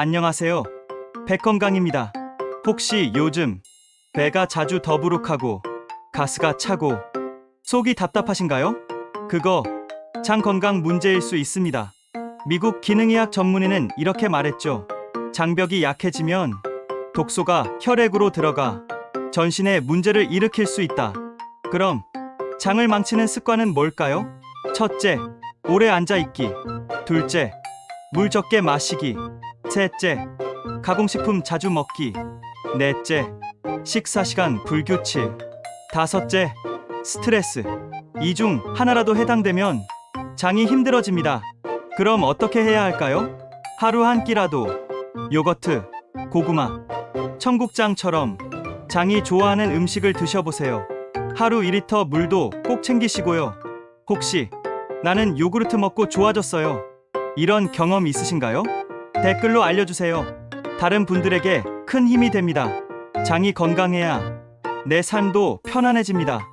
안녕하세요. 백건강입니다. 혹시 요즘 배가 자주 더부룩하고 가스가 차고 속이 답답하신가요? 그거 장 건강 문제일 수 있습니다. 미국 기능의학 전문의는 이렇게 말했죠. 장벽이 약해지면 독소가 혈액으로 들어가 전신에 문제를 일으킬 수 있다. 그럼 장을 망치는 습관은 뭘까요? 첫째, 오래 앉아 있기. 둘째, 물 적게 마시기. 셋째, 가공식품 자주 먹기. 넷째, 식사 시간 불규칙. 다섯째, 스트레스. 이 중 하나라도 해당되면 장이 힘들어집니다. 그럼 어떻게 해야 할까요? 하루 한 끼라도 요거트, 고구마, 청국장처럼 장이 좋아하는 음식을 드셔보세요. 하루 2리터 물도 꼭 챙기시고요. 혹시 나는 요구르트 먹고 좋아졌어요. 이런 경험 있으신가요? 댓글로 알려주세요. 다른 분들에게 큰 힘이 됩니다. 장이 건강해야 내 삶도 편안해집니다.